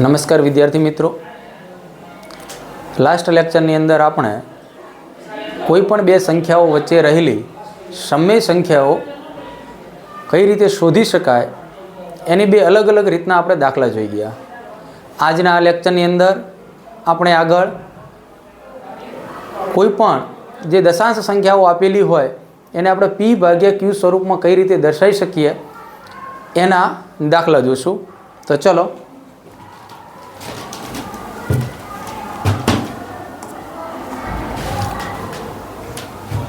નમસ્કાર વિદ્યાર્થી મિત્રો. લાસ્ટ લેક્ચરની અંદર આપણે કોઈ પણ બે સંખ્યાઓ વચ્ચે રહેલી સમય સંખ્યાઓ કઈ રીતે શોધી શકાય એની બે અલગ અલગ રીતના આપણે દાખલા જોઈ ગયા. આજના આ લેક્ચરની અંદર આપણે આગળ કોઈ પણ જે દશાંશ સંખ્યાઓ આપેલી હોય એને આપણે પી ભાગ્યા ક્યુ સ્વરૂપમાં કઈ રીતે દર્શાવી શકીએ એના દાખલા જોઈશું તો ચલો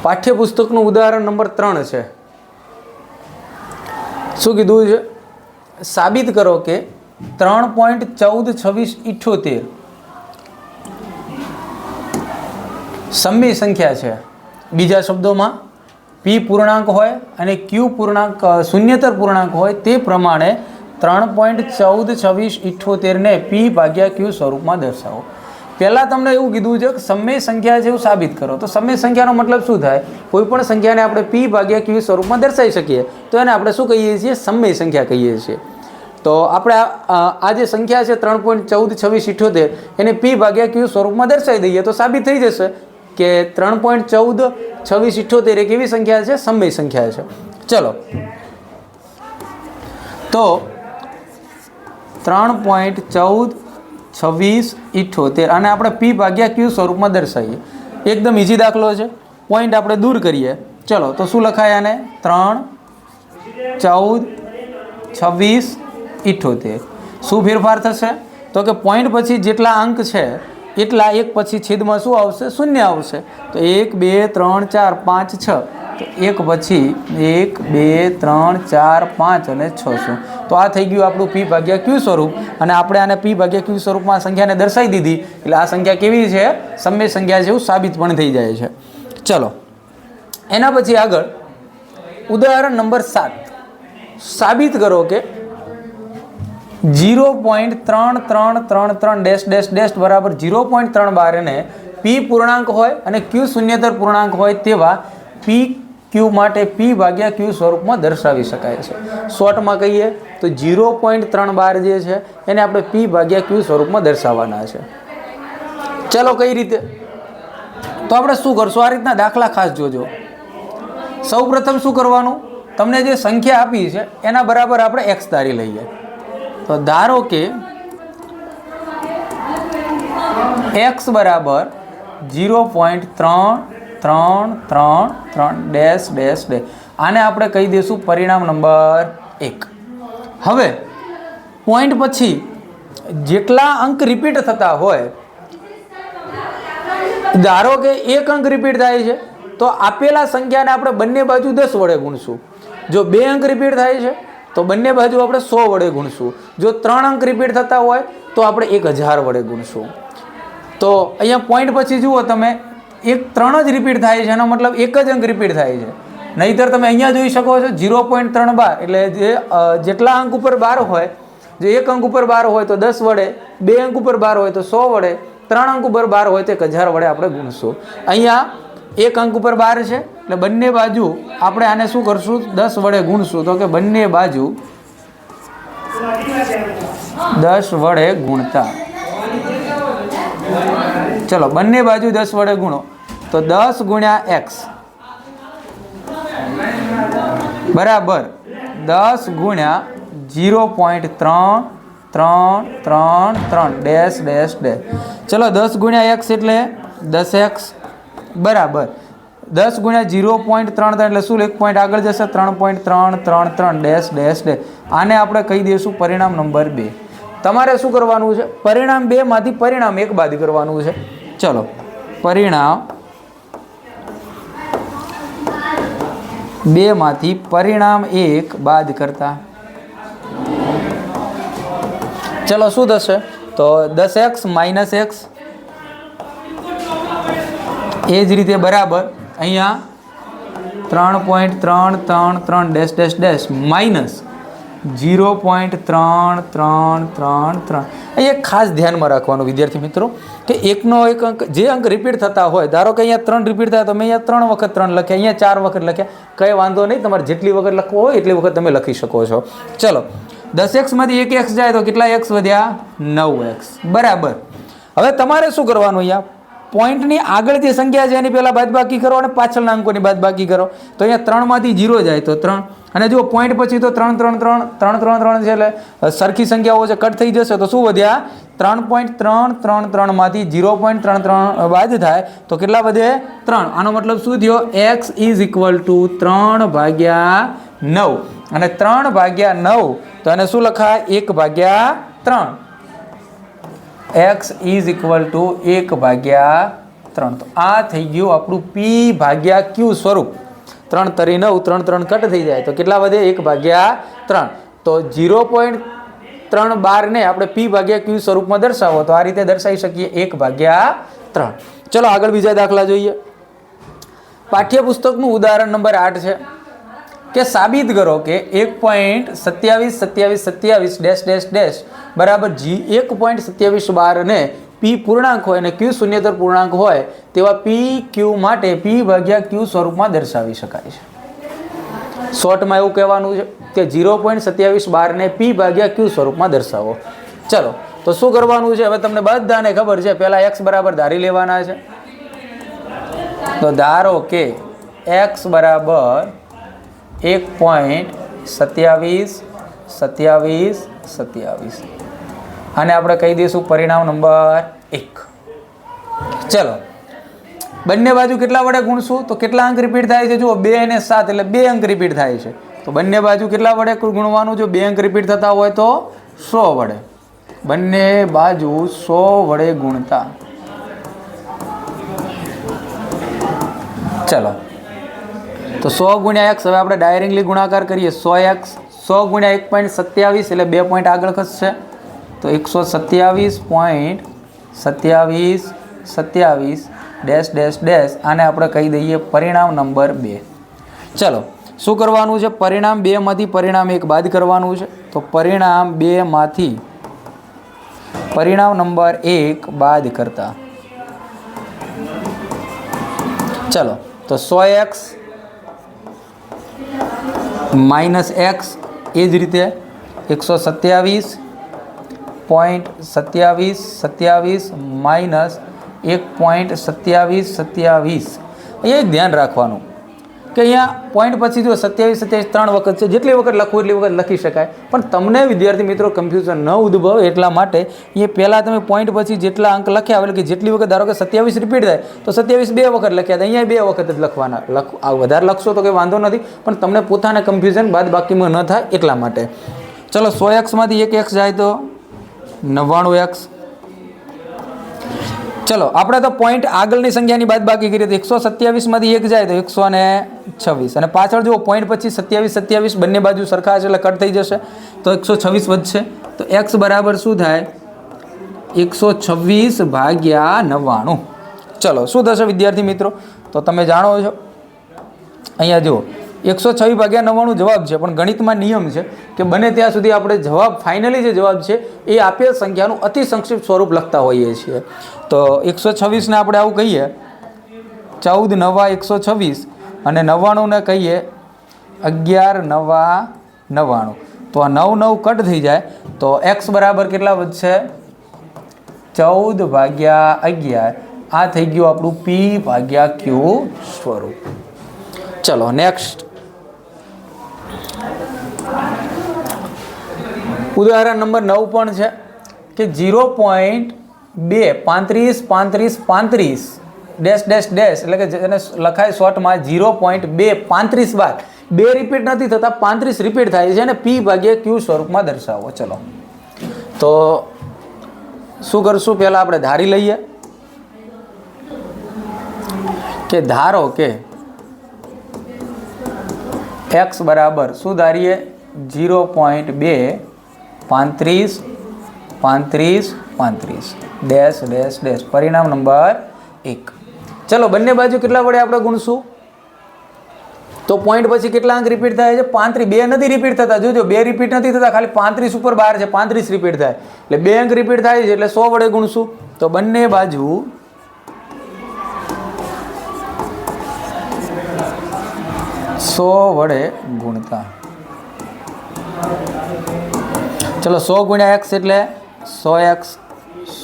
પાઠ્યપુસ્તકનું ઉદાહરણ નંબર ત્રણ છે. શું કીધું છે? સાબિત કરો કે ત્રણ પોઈન્ટ ચૌદ છવ્વીસ ઇઠ્યોતેર. સમય સંખ્યા છે. બીજા શબ્દોમાં પી પૂર્ણાંક હોય અને ક્યુ પૂર્ણાંક શૂન્યતર પૂર્ણાંક હોય તે પ્રમાણે ત્રણ પોઈન્ટ ચૌદ છવ્વીસ ઇઠ્ઠોતેરને પી ભાગ્યા ક્યુ સ્વરૂપમાં દર્શાવો. પહેલાં તમને એવું કીધું છે કે સમય સંખ્યા છે એવું સાબિત કરો. તો સમય સંખ્યાનો મતલબ શું થાય? કોઈ પણ સંખ્યાને આપણે પી ભાગ્યા ક્યુ સ્વરૂપમાં દર્શાવી શકીએ. તો એને આપણે શું કહીએ છીએ? સમય સંખ્યા કહીએ છીએ. તો આપણે આ જે સંખ્યા છે ત્રણ પોઈન્ટ ચૌદ છવ્વીસ ઇઠ્યોતેર, એને પી ભાગ્યા ક્યુ સ્વરૂપમાં દર્શાવી દઈએ તો સાબિત થઈ જશે કે ત્રણ પોઈન્ટ ચૌદ છવ્વીસ ઇઠ્યોતેર એક એવી સંખ્યા છે? સમય સંખ્યા છે. ચલો. તો ત્રણ પોઈન્ટ ચૌદ છવ્વીસ ઇઠ્ઠોતેર અને આપણે પી ભાગ્યા ક્યુ સ્વરૂપમાં દર્શાવીએ. એકદમ ઇઝી દાખલો છે. પોઈન્ટ આપણે દૂર કરીએ. ચલો, તો શું લખાય આને? ત્રણ, ચૌદ, છવ્વીસ ઇઠ્ઠોતેર શું ફેરફાર થશે? તો કે પોઈન્ટ પછી જેટલા અંક છે, એટલા એક પછી છેદમાં શું આવશે? શૂન્ય આવશે. તો એક, બે, ત્રણ, ચાર, પાંચ, છ. તો એક પછી એક, બે, ત્રણ, ચાર, પાંચ અને છ શું? તો આ થઈ ગયું આપણું પી ભાગ્યા ક્યુ સ્વરૂપ. અને આપણે આને પી ભાગ્યા ક્યુ સ્વરૂપમાં સંખ્યાને દર્શાવી દીધી. એટલે આ સંખ્યા કેવી છે? સમય સંખ્યા જેવું સાબિત પણ થઈ જાય છે. ચલો. એના પછી આગળ ઉદાહરણ નંબર સાત. સાબિત કરો કે જીરો પોઈન્ટ ત્રણ ત્રણ ત્રણ ત્રણ ડેશ ડેશ ડેશ બરાબર જીરો પોઈન્ટ ત્રણ બાર એને પી પૂર્ણાંક હોય અને ક્યુ શૂન્યતર પૂર્ણાંક હોય તેવા પી ક્યુ માટે પી ભાગ્યા ક્યુ સ્વરૂપમાં દર્શાવી શકાય છે. શોર્ટમાં કહીએ તો જીરો પોઈન્ટ ત્રણ બાર જે છે, એને આપણે પી ભાગ્યા ક્યુ સ્વરૂપમાં દર્શાવવાના છે. ચલો કઈ રીતે? તો આપણે શું કરશું? આ રીતના દાખલા ખાસ જોજો. સૌ પ્રથમ શું કરવાનું? તમને જે સંખ્યા આપી છે, એના બરાબર આપણે એક્સ ધારી લઈએ. તો ધારો કે એક્સ બરાબર જીરો પોઈન્ટ ત્રણ ત્રણ ત્રણ ત્રણ, ડેશ ડેશ ડે આને આપણે કહી દઈશું પરિણામ નંબર એક. હવે પોઈન્ટ પછી જેટલા અંક રિપીટ થતા હોય, ધારો કે એક અંક રિપીટ થાય છે, તો આપેલા સંખ્યાને આપણે બંને બાજુ દસ વડે ગુણશું. જો બે અંક રિપીટ થાય છે, તો બંને બાજુ આપણે સો વડે ગુણશું. જો ત્રણ અંક રિપીટ થતા હોય, તો આપણે એક હજાર વડે ગુણશું. તો અહીંયા પોઈન્ટ પછી જુઓ તમે એક ત્રણ જ રિપીટ થાય છે, એનો મતલબ એક જ અંક રિપીટ થાય છે. નહીતર તમે અહીંયા જોઈ શકો છો ઝીરો પોઈન્ટ ત્રણ બાર, એટલે જે જેટલા અંક ઉપર બાર હોય, જો એક અંક ઉપર બાર હોય તો દસ વડે, બે અંક ઉપર બાર હોય તો સો વડે, ત્રણ અંક ઉપર બાર હોય તો એક હજાર વડે આપણે ગુણશું. અહીંયા એક અંક ઉપર બાર છે, એટલે બંને બાજુ આપણે આને શું કરશું? દસ વડે ગુણશું. તો કે બંને બાજુ દસ વડે ગુણતા. ચલો, બંને બાજુ દસ વડે ગુણો. તો દસ ગુણ્યા એક્સ બરાબર. દસ ગુણ્યા જીરો પોઈન્ટ ત્રણ ત્રણ ત્રણ ત્રણ, ડેશ ડેશ ડેશ. ચલો, દસ ગુણ્યા એક્સ એટલે દસ એક્સ બરાબર. દસ ગુણ્યા જીરો પોઈન્ટ ત્રણ ત્રણ એટલે શું? એક પોઈન્ટ આગળ જશે, ત્રણ પોઈન્ટ ત્રણ ત્રણ ત્રણ, ડેશ ડેશ ડેશ. આને આપણે કહી દઈશું પરિણામ નંબર બે. તમારે શું કરવાનું છે? પરિણામ બેમાંથી પરિણામ એક બાદ કરવાનું છે. ચલો, પરિણામ બેમાંથી પરિણામ એક બાદ કરતા. ચલો, શું થશે? તો દસ એક્સ માઇનસ એક્સ એ જ રીતે બરાબર. અહીંયા ત્રણ પોઈન્ટ ત્રણ ત્રણ ત્રણ dash dash dash minus zero point ત્રણ ત્રણ ત્રણ ત્રણ. અહીંયા ખાસ ધ્યાનમાં રાખવાનું, વિદ્યાર્થી મિત્રો, કે એકનો એક અંક, જે અંક રિપીટ થતા હોય, ધારો કે અહીંયા ત્રણ રિપીટ થાય, તો મેં અહીંયા ત્રણ વખત ત્રણ લખ્યા, અહીંયા ચાર વખત લખ્યા, કંઈ વાંધો નહીં, તમારે જેટલી વખત લખવો હોય, એટલી વખત તમે લખી શકો છો. ચલો, દસ એક્સમાંથી એક એક્સ જાય, તો કેટલા એક્સ વધ્યા? નવ એક્સ બરાબર. હવે તમારે શું કરવાનું અહીંયા? પોઈન્ટની આગળ જે સંખ્યા છે, એની પહેલાં બાદબાકી કરો અને પાછળના અંકોની બાદબાકી કરો. તો અહીંયા ત્રણમાંથી જીરો જાય તો ત્રણ. અને જો પોઈન્ટ પછી તો ત્રણ ત્રણ ત્રણ ત્રણ ત્રણ ત્રણ છે એટલે સરખી સંખ્યાઓ છે, કટ થઈ જશે તો શું વધ્યા? ત્રણ પોઈન્ટ ત્રણ ત્રણ, ત્રણમાંથી જીરો પોઈન્ટ ત્રણ ત્રણ બાદ થાય તો કેટલા વધે? ત્રણ. આનો મતલબ શું થયો? એક્સ ઇઝ ઇક્વલ ટુ ત્રણ ભાગ્યા નવ. અને ત્રણ ભાગ્યા નવ, તો એને શું લખાય? એક ભાગ્યા ત્રણ. એક્સ ઇઝ ઇક્વલ ટુ એક ભાગ્યા ત્રણ. તો આ થઈ ગયું આપણું પી ભાગ્યા ક્યુ સ્વરૂપ. ત્રણ તરી નવ, ત્રણ ત્રણ કટ થઈ જાય. તો કેટલા વધે? એક ભાગ્યા ત્રણ. તો જીરો પોઈન્ટ ત્રણ બારને આપણે પી ભાગ્યા ક્યુ સ્વરૂપમાં દર્શાવો. તો આ રીતે દર્શાવી શકીએ એક ભાગ્યા ત્રણ. ચલો આગળ બીજા દાખલા જોઈએ. પાઠ્યપુસ્તકનું ઉદાહરણ નંબર આઠ છે. કે સાબિત કરો કે એક પોઈન્ટ સત્યાવીસ સત્યાવીસ સત્યાવીસ ડેશ ડેશ ડેશ બરાબર જી એક પોઈન્ટ સત્યાવીસ બારને પી પૂર્ણાંક હોય અને ક્યુ શૂન્યતર પૂર્ણાંક હોય, તેવા પી ક્યુ માટે પી ભાગ્યા ક્યુ સ્વરૂપમાં દર્શાવી શકાય છે. શોર્ટમાં એવું કહેવાનું છે કે ઝીરો પોઈન્ટ સત્યાવીસ બારને પી ભાગ્યા ક્યુ સ્વરૂપમાં દર્શાવો. ચલો, તો શું કરવાનું છે? હવે તમને બધાને ખબર છે, પહેલાં એક્સ બરાબર ધારી લેવાના છે. તો ધારો કે એક્સ બરાબર એક પોઈન્ટ સત્યાવીસ સત્યાવીસ સત્યાવીસ. આને આપણે કહી દઈશું પરિણામ નંબર એક. ચલો. બંને બાજુ કેટલા વડે ગુણશું? તો કેટલા અંક રિપીટ થાય છે? જુઓ, બે અને સાત, એટલે બે અંક રિપીટ થાય છે. તો બંને બાજુ કેટલા વડે ગુણવાનું? જો બે અંક રિપીટ થતા હોય તો સો વડે. બંને બાજુ સો વડે ગુણતા. ચલો. તો સો ગુણ્યા એક્સ, હવે આપણે ડાયરેક્ટલી ગુણાકાર કરીએ સો એક્સ, સો ગુણ્યા એક પોઈન્ટ સત્યાવીસ એટલે બે પોઈન્ટ આગળ ખસશે. તો એકસો સત્યાવીસ પોઈન્ટ સત્યાવીસ સત્યાવીસ, ડેશ ડેશ ડેશ, આને આપણે કહી દઈએ પરિણામ નંબર બે. ચલો, શું કરવાનું છે? પરિણામ બેમાંથી પરિણામ એક બાદ કરવાનું છે. તો પરિણામ બેમાંથી પરિણામ નંબર એક બાદ કરતા. ચલો, તો સો એક્સ માઇનસ એક્સ એ જ રીતે એકસો સત્યાવીસ પોઈન્ટ સત્યાવીસ સત્યાવીસ માઇનસ એક પોઈન્ટ સત્યાવીસ સત્યાવીસ. અહીંયા ધ્યાન રાખવાનું. કે અહીંયા પોઈન્ટ પછી જો સત્યાવીસ સત્યાવીસ, ત્રણ વખત છે, જેટલી વખત લખવું એટલી વખત લખી શકાય. પણ તમને વિદ્યાર્થી મિત્રો કન્ફ્યુઝન ન ઉદ્ભવે એટલા માટે એ પહેલાં તમે પોઈન્ટ પછી જેટલા અંક લખ્યા, એટલે કે જેટલી વખત ધારો કે સત્યાવીસ રિપીટ થાય, તો સત્યાવીસ બે વખત લખ્યા હતા, અહીંયા બે વખત જ લખવાના. લખ વધારે લખશો તો કંઈ વાંધો નથી, પણ તમને પોતાને કન્ફ્યુઝન બાદ બાકીમાં ન થાય એટલા માટે. ચલો, સો એક્સમાંથી એક એક્સ જાય તો નવ્વાણું એક્સ ચલો, આપણે તો પોઈન્ટ આગળની સંખ્યાની બાદ બાકી કરીએ તો એકસો સત્યાવીસમાંથી એક જાય તો એકસો ને છવ્વીસ. અને પાછળ જુઓ પોઈન્ટ પછી સત્યાવીસ સત્યાવીસ બંને બાજુ સરખા છે એટલે કટ થઈ જશે. તો એકસો છવ્વીસ વધશે. તો એક્સ બરાબર શું થાય? એકસો છવ્વીસ ભાગ્યા નવ્વાણું. ચલો, શું થશે વિદ્યાર્થી મિત્રો? તો તમે જાણો છો. અહીંયા જુઓ એકસો છવ્વીસ ભાગ્યા નવ્વાણું જવાબ છે, પણ ગણિતમાં નિયમ છે કે બને ત્યાં સુધી આપણે જવાબ ફાઇનલી જે જવાબ છે, એ આપેલ સંખ્યાનું અતિ સંક્ષિપ્ત સ્વરૂપ લખતા હોઈએ છીએ. તો એકસો છવ્વીસને આપણે આવું કહીએ. ચૌદ નવા એકસો છવ્વીસ અને નવ્વાણુંને કહીએ અગિયાર નવા નવ્વાણું. તો આ નવ નવ કટ થઈ જાય. તો એક્સ બરાબર કેટલા વધશે? ચૌદ ભાગ્યા અગિયાર. આ થઈ ગયું આપણું પી ભાગ્યા ક્યુ સ્વરૂપ. ચલો, નેક્સ્ટ. ઉદાહરણ નંબર નવ પણ છે કે જીરો પોઈન્ટ બે પાંત્રીસ પાંત્રીસ પાંત્રીસ ડેશ ડેશ ડેશ એટલે કે જેને લખાય શોર્ટમાં જીરો પોઈન્ટ બે પાંત્રીસ બાર. બે રિપીટ નથી થતા, પાંત્રીસ રિપીટ થાય છે અને પી ભાગ્યે ક્યુ સ્વરૂપમાં દર્શાવો. ચલો. તો શું કરશું? પહેલાં આપણે ધારી લઈએ કે ધારો કે એક્સ બરાબર શું ધારીએ? જીરો પોઈન્ટ બે પાંત્રીસ પાંત્રીસ પાંત્રીસ. Dash dash dash. પરિણામ નંબર એક. ચલો, બંને બાજુ કેટલા વડે આપણે ગુણશું? તો પોઈન્ટ પછી કેટલા અંક રિપીટ થાય છે? પાંત્રીસ. બે નથી રિપીટ થતા. જોજો, બે રિપીટ નથી થતા. ખાલી પાંત્રીસ ઉપર બાર છે. પાંત્રીસ રિપીટ થાય. એટલે બે અંક રિપીટ થાય છે. એટલે સો વડે ગુણશું. તો બંને બાજુ સો વડે ગુણતા. ચલો સો ગુણ્યા એક્સ એટલે સો એક્સ.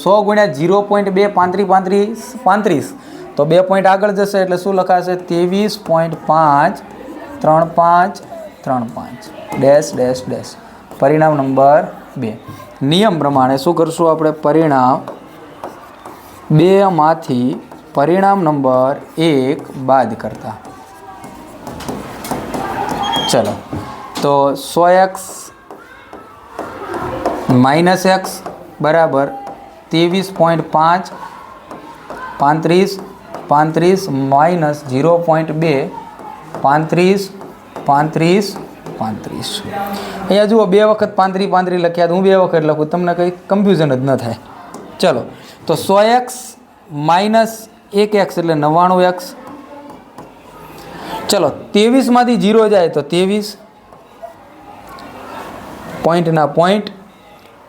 સો ગુણ્યા જીરો પોઈન્ટ બે પાંત્રીસ પાંત્રીસ પાંત્રીસ. તો બે પોઈન્ટ આગળ જશે એટલે શું લખાશે? ત્રેવીસ પોઈન્ટ પાંચ, ત્રણ પાંચ ત્રણ પાંચ. Dash dash dash. પરિણામ નંબર બે. નિયમ પ્રમાણે શું કરશું આપણે? પરિણામ બેમાંથી પરિણામ નંબર એક બાદ કરતા. ચલો. તો સો એક્સ માઇનસ એક્સ બરાબર ત્રેવીસ પોઈન્ટ પાંચ, પાંત્રીસ પાંત્રીસ માઇનસ ઝીરો પોઈન્ટ બે, પાંત્રીસ પાંત્રીસ પાંત્રીસ. અહીંયા જુઓ, બે વખત પાંત્રી પાંત્રી લખ્યા હું બે વખત લખું, તમને કંઈ કન્ફ્યુઝન જ ન થાય. ચલો, તો સો એક્સ માઇનસ એક એક્સ એટલે નવ્વાણું એક્સ. ચલો, ત્રેવીસમાંથી જીરો જાય તો ત્રેવીસ પોઈન્ટના પોઈન્ટ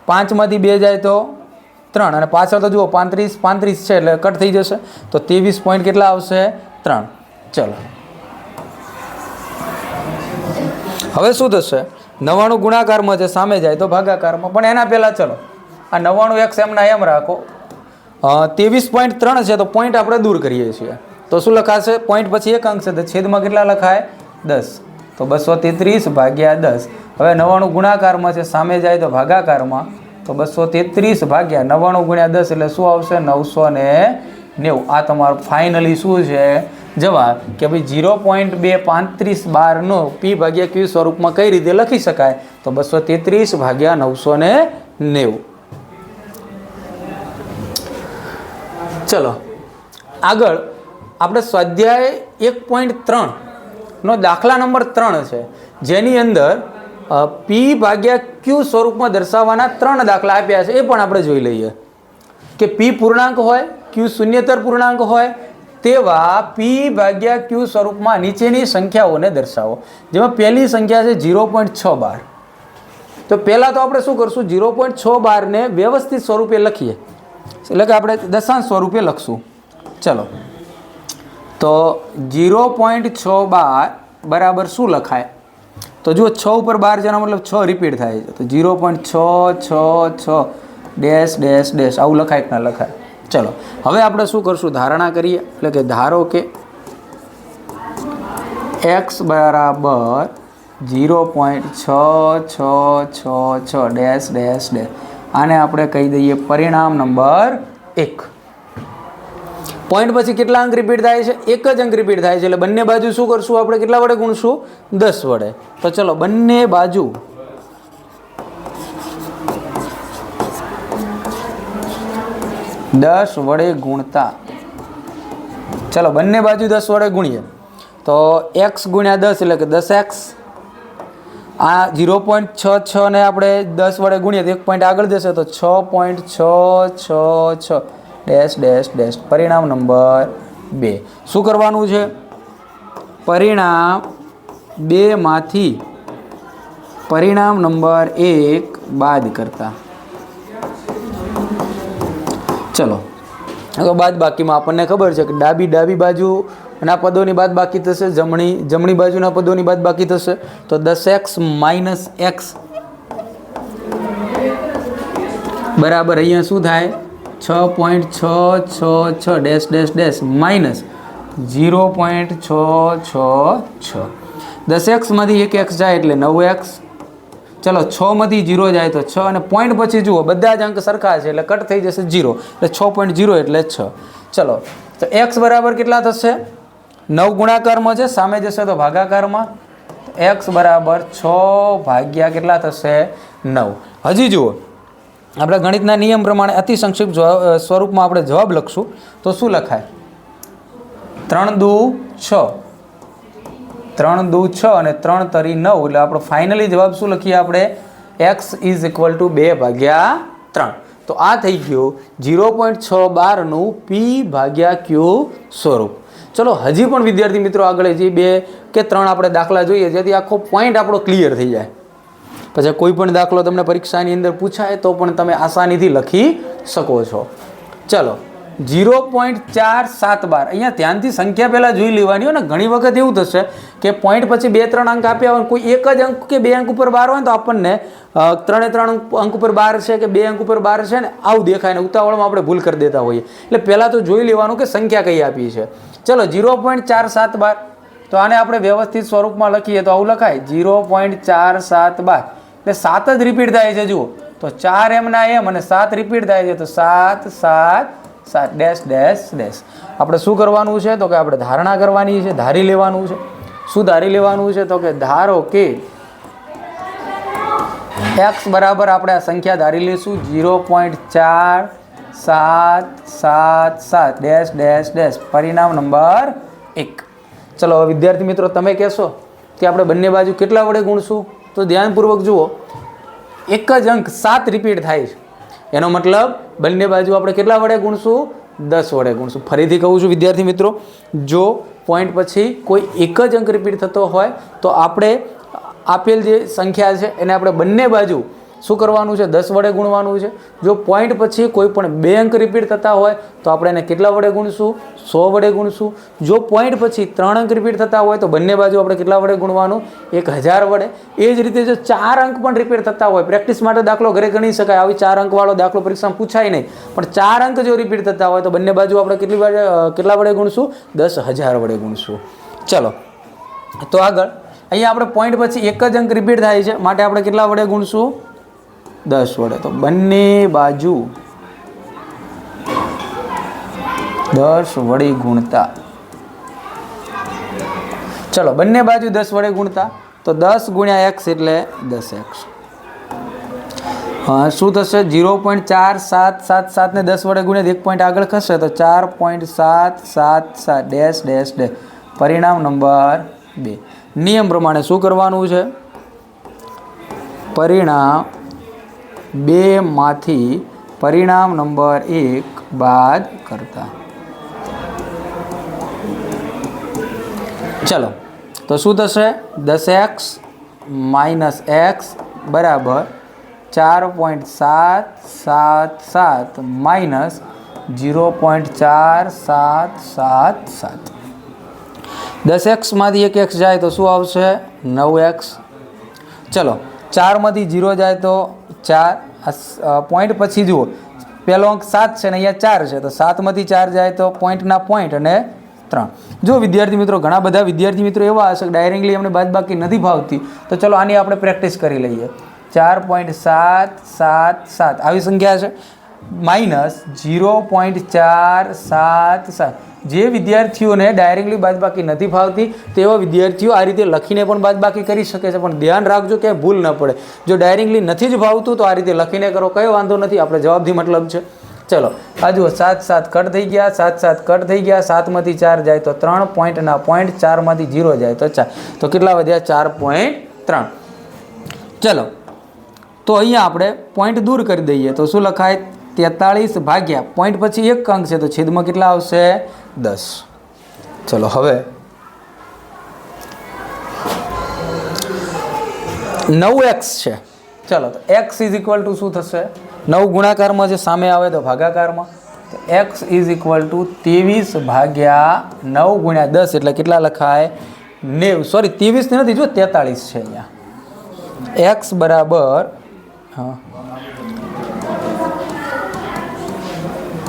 પાંચમાંથી બે જાય તો ત્રણ. અને પાછળ તો જુઓ, પાંત્રીસ પાંત્રીસ છે એટલે કટ થઈ જશે. તો ત્રેવીસ પોઈન્ટ કેટલા આવશે? ત્રણ. ચલો. હવે શું થશે? નવ્વાણું ગુણાકારમાં છે સામે જાય તો ભાગાકારમાં. પણ એના પહેલાં ચલો. આ નવ્વાણું એક્સ એમના એમ રાખો. ત્રેવીસ પોઈન્ટ ત્રણ છે તો પોઈન્ટ આપણે દૂર કરીએ છીએ. તો શું લખાશે? પોઈન્ટ પછી એક અંક છે તો છેદમાં કેટલા લખાય? દસ. તો બસો તેત્રીસ ભાગ્યા દસ. હવે નવ્વાણું ગુણાકારમાં છે, સામે જાય તો ભાગાકારમાં. તો બસો તેત્રીસ ભાગ્યા નવ્વાણું ગુણ્યા દસ એટલે શું આવશે? નવસો ને નેવું. આ તમારું ફાઇનલી શું છે? જવાબ કે ભાઈ ઝીરો પોઈન્ટ બે પાંત્રીસ બારનો પી ભાગ્યા ક્યુ સ્વરૂપમાં કઈ રીતે લખી શકાય? તો બસો તેત્રીસ ભાગ્યા નવસો ને નેવું. ચલો. આગળ આપણે સ્વાધ્યાય એક પોઈન્ટ ત્રણનો દાખલા નંબર ત્રણ છે. જેની અંદર પી ભાગ્યા ક્યુ સ્વરૂપમાં દર્શાવવાના ત્રણ દાખલા આપ્યા છે, એ પણ આપણે જોઈ લઈએ. કે પી પૂર્ણાંક હોય ક્યુ શૂન્યતર પૂર્ણાંક હોય, તેવા પી ભાગ્યા ક્યુ સ્વરૂપમાં નીચેની સંખ્યાઓને દર્શાવો. જેમાં પહેલી સંખ્યા છે ઝીરો પોઈન્ટ છ બાર. તો પહેલાં તો આપણે શું કરશું? ઝીરો પોઈન્ટ છ બારને વ્યવસ્થિત સ્વરૂપે લખીએ. એટલે કે આપણે દશાંશ સ્વરૂપે લખશું. ચલો. તો ઝીરો પોઈન્ટ છ બાર બરાબર શું લખાય? તો જુઓ, છ ઉપર બાર જણા મતલબ છ રિપીટ થાય છે. તો ઝીરો પોઈન્ટ છ છ છ ડેશ ડેશ ડેશ આવું લખાય ના લખાય? ચલો, હવે આપણે શું કરશું? ધારણા કરીએ. એટલે કે ધારો કે એક્સ બરાબર ઝીરો પોઈન્ટ છ છ છ છ ડેશ ડેશ ડેશ આને આપણે કહી દઈએ પરિણામ નંબર એક. પોઈન્ટ પછી કેટલા અંક રિપીટ થાય છે? એક જ અંક રિપીટ થાય છે. એટલે બંને બાજુ શું કરશું આપણે? કેટલા વડે ગુણશું? દસ વડે. તો ચલો, બંને બાજુ. દસ વડે ગુણતા. ચલો, બંને બાજુ દસ વડે ગુણીએ. તો એક્સ ગુણ્યા દસ એટલે કે દસ એક્સ આ ઝીરો પોઈન્ટ છ છ ને આપણે દસ વડે ગુણીએ તો એક પોઈન્ટ આગળ જશે તો છ પોઈન્ટ છ છ છ. ડેશ ડેશ ડેશ પરિણામ નંબર બે. શું કરવાનું છે? પરિણામ બેમાંથી પરિણામ નંબર એક બાદ કરતા. ચલો. તો બાદ બાકીમાં આપણને ખબર છે કે ડાબી ડાબી બાજુ ના પદોની બાદ બાકી થશે, જમણી જમણી બાજુના પદોની બાદ બાકી થશે. તો દસ એક્સ માઇનસ એક્સ. બરાબર, અહીંયા શું થાય? છ પોઈન્ટ છ છ છ dash dash dash minus zero point છ છ છ. દસ એક્સમાંથી એક એક્સ જાય એટલે નવ એક્સ. ચલો છમાંથી જીરો જાય તો છ અને પોઈન્ટ પછી જુઓ, બધા જ અંક સરખા છે એટલે કટ થઈ જશે જીરો એટલે છ પોઈન્ટ જીરો એટલે છ. ચલો, તો એક્સ બરાબર કેટલા થશે? નવ ગુણાકારમાં છે, સામે જશે તો ભાગાકારમાં. એક્સ બરાબર છ ભાગ્યા કેટલા થશે? નવ. હજી જુઓ આપણે ગણિતના નિયમ પ્રમાણે અતિ સંક્ષિપ્ત સ્વરૂપમાં આપણે જવાબ લખશું. તો શું લખાય? ત્રણ દુ છ. ત્રણ દુ છ અને ત્રણ તરી નવ. એટલે આપણો ફાઇનલી જવાબ શું લખીએ આપણે? એક્સ ઇઝ ઇક્વલ ટુ બે ભાગ્યા ત્રણ. તો આ થઈ ગયું ઝીરો પોઈન્ટ છ બારનું પી ભાગ્યા ક્યુ સ્વરૂપ. ચલો, હજી પણ વિદ્યાર્થી મિત્રો આગળ જઈએ. બે કે ત્રણ આપણે દાખલા જોઈએ, જેથી આખો પોઈન્ટ આપણો ક્લિયર થઈ જાય. પછી કોઈ પણ દાખલો તમને પરીક્ષાની અંદર પૂછાય તો પણ તમે આસાનીથી લખી શકો છો. ચલો જીરો પોઈન્ટ ચાર સાત બાર. અહીંયા ધ્યાનથી સંખ્યા પહેલાં જોઈ લેવાની હોય ને ઘણી વખત એવું થશે કે પોઈન્ટ પછી બે ત્રણ અંક આપ્યા હોય કોઈ એક જ અંક કે બે અંક ઉપર બાર હોય ને તો આપણને ત્રણે ત્રણ અંક- ઉપર બાર છે કે બે અંક ઉપર બાર છે ને આવું દેખાય ને ઉતાવળમાં આપણે ભૂલ કરી દેતા હોઈએ. એટલે પહેલાં તો જોઈ લેવાનું કે સંખ્યા કઈ આપી છે. ચલો જીરો પોઈન્ટ ચાર સાત બાર. તો આને આપણે વ્યવસ્થિત સ્વરૂપમાં લખીએ તો આવું લખાય. જીરો પોઈન્ટ ચાર સાત બાર. એટલે સાત જ રિપીટ થાય છે, જુઓ. તો ચાર એમના એમ અને સાત રિપીટ થાય છે, તો સાત સાત સાત ડેશ ડેશ ડેશ આપણે શું કરવાનું છે? તો કે આપણે ધારણા કરવાની છે, ધારી લેવાનું છે. શું ધારી લેવાનું છે? તો કે ધારો કે એક્સ બરાબર આપણે આ સંખ્યા ધારી લઈશું જીરો પોઈન્ટ ચાર, સાત સાત સાત ડેશ ડેશ ડેશ પરિણામ નંબર એક. ચલો વિદ્યાર્થી મિત્રો, તમે કહેશો કે આપણે બંને બાજુ કેટલા વડે ગુણશું? તો ધ્યાનપૂર્વક જુઓ, એક જ અંક સાત રિપીટ થાય છે. એનો મતલબ બંને બાજુ આપણે કેટલા વડે ગુણશું? દસ વડે ગુણશું. ફરીથી કહું છું વિદ્યાર્થી મિત્રો, જો પોઈન્ટ પછી કોઈ એક જ અંક રિપીટ થતો હોય, તો આપણે આપેલ જે સંખ્યા છે એને આપણે બંને બાજુ શું કરવાનું છે? દસ વડે ગુણવાનું છે? જો પોઈન્ટ પછી કોઈ પણ બે અંક રિપીટ થતા હોય, તો આપણે એને કેટલા વડે ગુણશું? સો વડે ગુણશું. જો પોઈન્ટ પછી ત્રણ અંક રિપીટ થતા હોય, તો બંને બાજુ આપણે કેટલા વડે ગુણવાનું? એક હજાર વડે. એ જ રીતે જો ચાર અંક પણ રિપીટ થતા હોય પ્રેક્ટિસ માટે દાખલો ઘરે ગણી શકાય. આવી ચાર અંકવાળો દાખલો પરીક્ષામાં પૂછાય નહીં. પણ ચાર અંક જો રિપીટ થતા હોય, તો બંને બાજુ આપણે કેટલી વડે કેટલા વડે ગુણશું? દસ હજાર વડે ગુણશું. ચલો. તો આગળ. અહીંયા આપણે પોઈન્ટ પછી એક જ અંક રિપીટ થાય છે. માટે આપણે કેટલા વડે ગુણશું? દસ વડે. તો બંને બાજુ દસ વડે ગુણતા. ચલો, બંને બાજુ દસ વડે ગુણતા. તો દસ ગુણ્યા એક્સ એટલે દસ એક્સ. શું થશે? જીરો પોઈન્ટ ચાર સાત સાત સાત ને દસ વડે ગુણ્યા એક પોઈન્ટ આગળ ખસે. તો ચાર પોઈન્ટ સાત સાત સાત ડેશ ડેશ ડેશ પરિણામ નંબર બે. નિયમ પ્રમાણે શું કરવાનું છે? પરિણામ બેમાંથી પરિણામ નંબર એક બાદ કરતા. ચલો, તો શું થશે? દસ એક્સ માઇનસ એક્સ બરાબર ચાર પોઈન્ટ સાત સાત સાત માઇનસ જીરો પોઈન્ટ ચાર સાત સાત સાત. દસ એક્સમાંથી એક એક્સ જાય તો શું આવશે? નવ એક્સ. ચલો, ચારમાંથી જીરો જાય તો ચાર પોઈન્ટ પછી જુઓ. પહેલો અંક સાત છે ને અહીંયા ચાર છે. તો સાતમાંથી ચાર જાય તો પોઈન્ટના પોઈન્ટ અને ત્રણ. જો વિદ્યાર્થી મિત્રો, ઘણા બધા વિદ્યાર્થી મિત્રો એવા હશે ડાયરેક્ટલી એમને બાદબાકી નથી ભાવતી. તો ચલો આની આપણે પ્રેક્ટિસ કરી લઈએ. ચાર પોઈન્ટ સાત સાત સાત. આવી સંખ્યા છે માઇનસ ઝીરો પોઈન્ટ ચાર સાત સાત. જે વિદ્યાર્થીઓને ડાયરેક્ટલી બાદબાકી નથી ફાવતી તેવા વિદ્યાર્થીઓ આ રીતે લખીને પણ બાદબાકી કરી શકે છે. પણ ધ્યાન રાખજો કે ભૂલ ન પડે. જો ડાયરેક્ટલી નથી જ ભાવતું તો આ રીતે લખીને કરો. કયો વાંધો નથી, આપણે જવાબથી મતલબ છે. ચલો, આ જુઓ, સાત સાત કટ થઈ ગયા, સાત સાત કટ થઈ ગયા, સાતમાંથી ચાર જાય તો ત્રણ પોઈન્ટના પોઈન્ટ, ચારમાંથી ઝીરો જાય તો ચાર. તો કેટલા વધ્યા? ચાર પોઈન્ટ ત્રણ. ચલો, તો અહીંયા આપણે પોઈન્ટ દૂર કરી દઈએ. તો શું લખાય? તેતાળીસ ભાગ્યા. પોઈન્ટ પછી એક અંક છે, તો છેદમાં કેટલા આવશે? દસ. ચલો, હવે. નવ એક્સ છે. ચલો, તો એક્સ ઇઝ ઇક્વલ ટુ શું થશે? નવ ગુણાકારમાં જે સામે આવે, તો ભાગાકારમાં. તો એક્સ ઇઝ ઇક્વલ ટુ ત્રેવીસ ભાગ્યા નવ ગુણ્યા દસ, એટલે કેટલા લખાય? નેવ. સોરી ત્રેવીસ નથી, જો તેતાળીસ છે અહીંયા. એક્સ બરાબર, હા.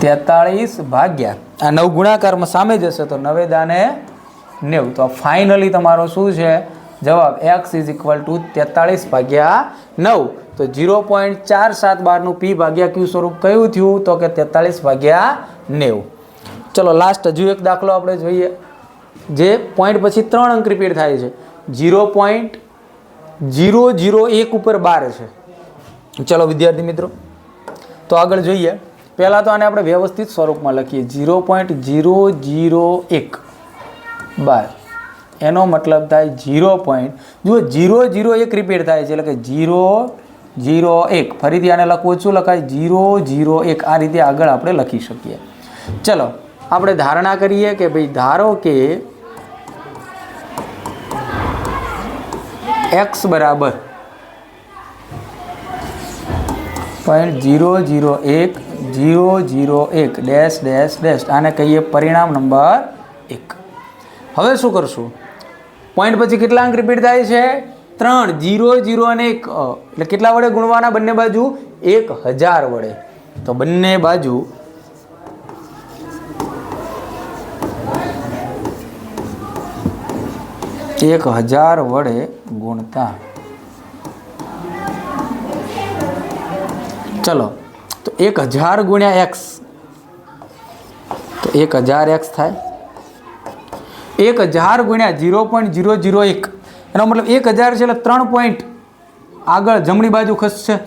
તેતાળીસ ભાગ્યા. આ નવ ગુણાકારમાં સામે જશે તો નવેદાને નેવું. તો ફાઇનલી તમારો શું છે? જવાબ એક્સ ઇઝ ઇક્વલ ટુ તેતાળીસ ભાગ્યા નવ. તો જીરો પોઈન્ટ ચાર સાત બારનું પી ભાગ્યા ક્યુ સ્વરૂપ કયું થયું? તો કે તેતાળીસ ભાગ્યા નેવું. ચલો લાસ્ટ હજુ એક દાખલો આપણે જોઈએ. જે પોઈન્ટ પછી ત્રણ અંક રિપીટ થાય છે. જીરો પોઈન્ટ જીરો જીરો એક ઉપર બાર છે. ચલો, વિદ્યાર્થી મિત્રો. તો આગળ જોઈએ. પહેલાં તો આને આપણે વ્યવસ્થિત સ્વરૂપમાં લખીએ. ઝીરો પોઈન્ટ જીરો જીરો એક. બાર. એનો મતલબ થાય ઝીરો પોઈન્ટ. જુઓ, ઝીરો ઝીરો એક રિપીટ થાય છે. એટલે કે ઝીરો ઝીરો એક. ફરીથી આને લખવું શું લખાય? ઝીરો ઝીરો એક. આ રીતે આગળ આપણે લખી શકીએ. ચલો, આપણે ધારણા કરીએ કે ભાઈ ધારો કે એક્સ બરાબર પોઈન્ટ જીરો જીરો એક જીરો જીરો એક ડેશ ડેશ ડેશ આને કહીએ પરિણામ નંબર એક. હવે શું કરશું? પોઈન્ટ પછી કેટલા અંક રિપીટ થાય છે? ત્રણ, જીરો જીરો અને એક. એટલે કેટલા વડે ગુણવાના બંને બાજુ? એક હજાર વડે. તો બંને બાજુ એક હજાર વડે ગુણતા. ચલો. તો એક હજાર ગુણ્યા એક્સ તો એક હજાર એક્સ થાય. એક હજાર ગુણ્યા ઝીરો પોઈન્ટ ઝીરો ઝીરો એક. એનો મતલબ એક હજાર છે એટલે ત્રણ પોઈન્ટ આગળ જમણી બાજુ ખસશે.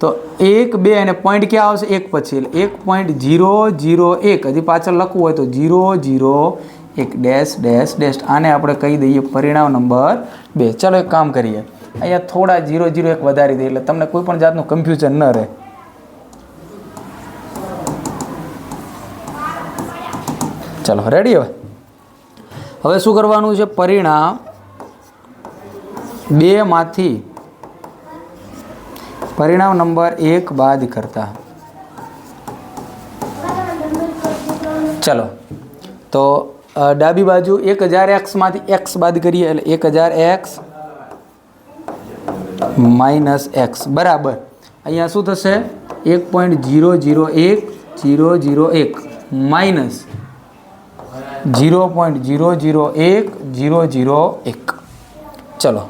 તો એક, બે અને પોઈન્ટ ક્યાં આવશે? એક પછી. એટલે એક પોઈન્ટ ઝીરો ઝીરો એક. હજી પાછળ લખવું હોય તો ઝીરો ઝીરો એક ડેશ ડેશ ડેશ. આને આપણે કહી દઈએ પરિણામ નંબર બે. ચાલો એક કામ કરીએ. અહીંયા થોડા ઝીરો ઝીરો એક વધારી દઈએ એટલે તમને કોઈ પણ જાતનું કન્ફ્યુઝન ન રહે. ચાલો રેડી હવે? હવે શું કરવાનું છે? પરિણામ બેમાંથી પરિણામ નંબર એક બાદ કરતા. ચલો, તો ડાબી બાજુ એક હજાર એક્સમાંથી એક્સ બાદ કરીએ એટલે એક હજાર એક્સ માઇનસ એક્સ. બરાબર. અહીંયા શું થશે? એક પોઈન્ટ જીરો જીરો એક, જીરો જીરો એક, minus zero point zero zero એક જીરો જીરો એક. ચલો.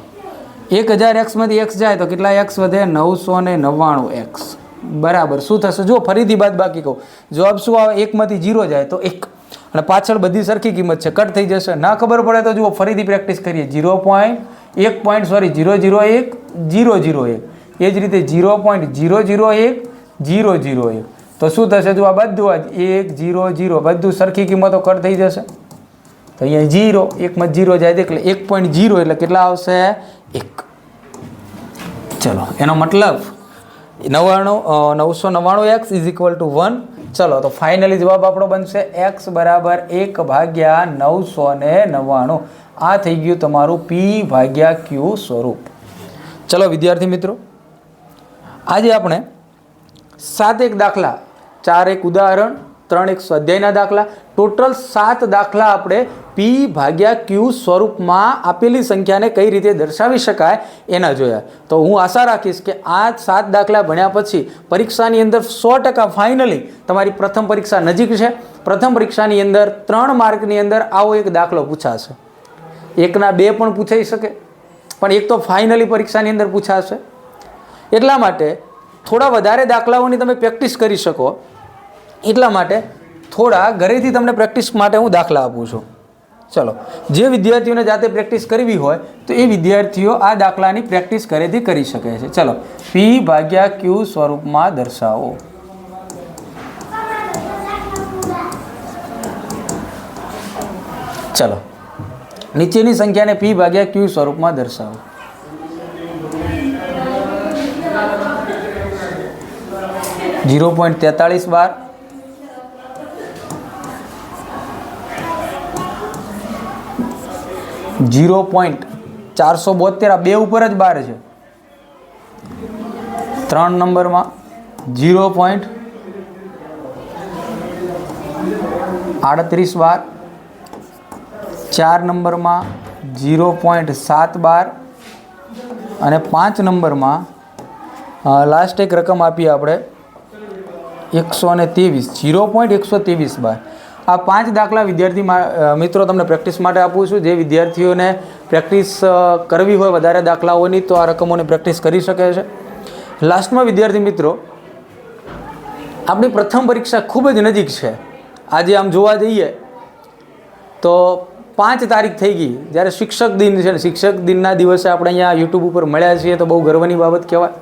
એક હજાર એક્સમાંથી એક્સ જાય તો કેટલા એક્સ વધે? નવસો ને નવ્વાણું એક્સ બરાબર. શું થશે? જો ફરીથી બાદ બાકી કહું. જવાબ શું આવે? એકમાંથી જીરો જાય તો એક. અને પાછળ બધી સરખી કિંમત છે. કટ થઈ જશે. ના ખબર પડે તો જુઓ, ફરીથી પ્રેક્ટિસ કરીએ. જીરો પોઈન્ટ એક પોઈન્ટ, સોરી, જીરો જીરો એક, જીરો જીરો એક. એ જ રીતે જીરો પોઈન્ટ જીરો જીરો એક, જીરો જીરો એક. તો શું થશે જો આ બધું જ એક જીરો જીરો બધું સરખી કિંમતો કટ થઈ જશે? તો અહીંયા જીરો એકમાં જીરો જાય એટલે એક પોઈન્ટ જીરો એટલે કેટલા આવશે? એક. ચલો એનો મતલબ નવ્વાણું અ, નવસો નવ્વાણું x is equal to one ચલો તો ફાઇનલી જવાબ આપણો બનશે એક્સ બરાબર એક ભાગ્યા નવસો ને નવ્વાણું. આ થઈ ગયું તમારું પી ભાગ્યા ક્યુ સ્વરૂપ. ચલો વિદ્યાર્થી મિત્રો આજે આપણે સાત એક દાખલા ચાર એક ઉદાહરણ, ત્રણ એક સ્વાધ્યાયના દાખલા. ટોટલ સાત દાખલા આપણે પી ભાગ્યા ક્યુ સ્વરૂપમાં આપેલી સંખ્યાને કઈ રીતે દર્શાવી શકાય એના જોયા. તો હું આશા રાખીશ કે આ સાત દાખલા ભણ્યા પછી પરીક્ષાની અંદર સો ટકા ફાઇનલી તમારી પ્રથમ પરીક્ષા નજીક છે. પ્રથમ પરીક્ષાની અંદર ત્રણ માર્કની અંદર આવો એક દાખલો પૂછાશે. એકના બે પણ પૂછાઈ શકે, પણ એક તો ફાઇનલી પરીક્ષાની અંદર પૂછાશે. એટલા માટે થોડા વધારે દાખલાઓની તમે પ્રેક્ટિસ કરી શકો. એટલા માટે થોડા ઘરેથી તમને પ્રેક્ટિસ માટે હું દાખલા આપું છું. ચલો, જે વિદ્યાર્થીઓને જાતે પ્રેક્ટિસ કરવી હોય, તો એ વિદ્યાર્થીઓ આ દાખલાની પ્રેક્ટિસ ઘરેથી કરી શકે છે. ચલો પી ભાગ્યા ક્યુ સ્વરૂપમાં દર્શાવો. ચલો, નીચેની સંખ્યાને પી ભાગ્યા ક્યુ સ્વરૂપમાં દર્શાવો. જીરો પોઈન્ટ તેતાળીસ બાર જીરો પોઈન્ટ ચારસો બોતેર આ બે ઉપર જ બાર છે. ત્રણ નંબરમાં જીરો પોઈન્ટ આડત્રીસ બાર. ચાર નંબરમાં જીરો પોઈન્ટ સાત બાર. અને પાંચ નંબરમાં લાસ્ટ એક રકમ આપીએ આપણે. એકસો ને ત્રેવીસ, જીરો પોઈન્ટ એકસો ત્રેવીસ બાર. આ પાંચ દાખલા વિદ્યાર્થી મિત્રો તમને પ્રેક્ટિસ માટે આપું છું. જે વિદ્યાર્થીઓને પ્રેક્ટિસ કરવી હોય વધારે દાખલાઓની, તો આ રકમોની પ્રેક્ટિસ કરી શકે છે. લાસ્ટમાં વિદ્યાર્થી મિત્રો, આપણી પ્રથમ પરીક્ષા ખૂબ જ નજીક છે. આજે આમ જોવા જઈએ, તો પાંચ તારીખ થઈ ગઈ. જ્યારે શિક્ષક દિન છે ને શિક્ષક દિનના દિવસે આપણે અહીંયા યુટ્યુબ ઉપર મળ્યા છીએ, તો બહુ ગર્વની બાબત કહેવાય.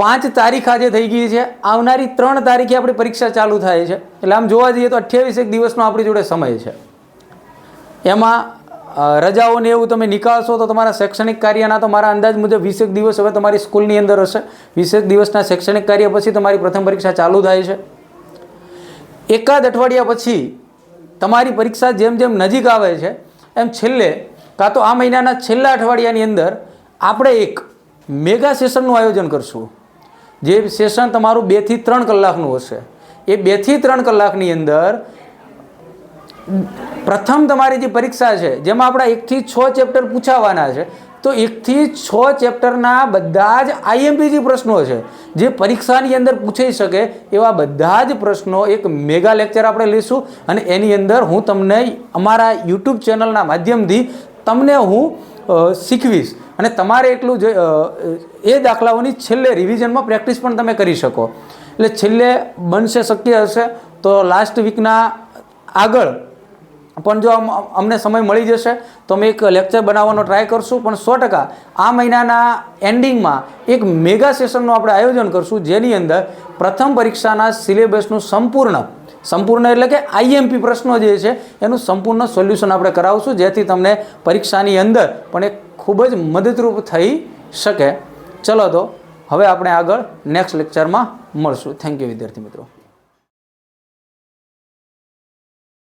પાંચ તારીખ આજે થઈ ગઈ છે. આવનારી ત્રણ તારીખે આપણી પરીક્ષા ચાલુ થાય છે. એટલે આમ જોવા જઈએ તો અઠ્યાવીસ એક દિવસનો આપણી જોડે સમય છે. એમાં રજાઓને એવું તમે નિકાળશો તો તમારા શૈક્ષણિક કાર્યના તો મારા અંદાજ મુજબ વીસેક દિવસ હવે તમારી સ્કૂલની અંદર હશે. વીસેક દિવસના શૈક્ષણિક કાર્ય પછી તમારી પ્રથમ પરીક્ષા ચાલુ થાય છે. એકાદ અઠવાડિયા પછી તમારી પરીક્ષા જેમ જેમ નજીક આવે છે, એમ છેલ્લે કાં તો આ મહિનાના છેલ્લા અઠવાડિયાની અંદર આપણે એક મેગા સેશનનું આયોજન કરશું. જે સેશન તમારું બેથી ત્રણ કલાકનું હશે. એ બેથી ત્રણ કલાકની અંદર પ્રથમ તમારી જે પરીક્ષા છે, જેમાં આપણા એકથી છ ચેપ્ટર પૂછાવાના છે, તો એકથી છ ચેપ્ટરના બધા જ આઈએમપી પ્રશ્નો છે, જે પરીક્ષાની અંદર પૂછાઈ શકે એવા બધા જ પ્રશ્નો એક મેગા લેક્ચર આપણે લઈશું. અને એની અંદર હું તમને અમારા યુટ્યુબ ચેનલના માધ્યમથી તમને હું શીખવીશ. અને તમારે એટલું જ એ દાખલાઓની છેલ્લે રિવિઝનમાં પ્રેક્ટિસ પણ તમે કરી શકો. એટલે છેલ્લે બનશે, શક્ય હશે, તો લાસ્ટ વીકના આગળ પણ જો અમ- અમને સમય મળી જશે, તો અમે એક લેક્ચર બનાવવાનો ટ્રાય કરશું. પણ સો ટકા આ મહિનાના એન્ડિંગમાં એક મેગા સેશનનું આપણે આયોજન કરશું, જેની અંદર પ્રથમ પરીક્ષાના સિલેબસનું સંપૂર્ણ સંપૂર્ણ એટલે કે આઈએમપી પ્રશ્નો જે છે, એનું સંપૂર્ણ સોલ્યુશન આપણે કરાવશું, જેથી તમને પરીક્ષાની અંદર પણ એક ખૂબ જ મદદરૂપ થઈ શકે. ચલો તો, હવે આપણે આગળ નેક્સ્ટ લેક્ચરમાં મળશું. થેન્ક યુ વિદ્યાર્થી મિત્રો.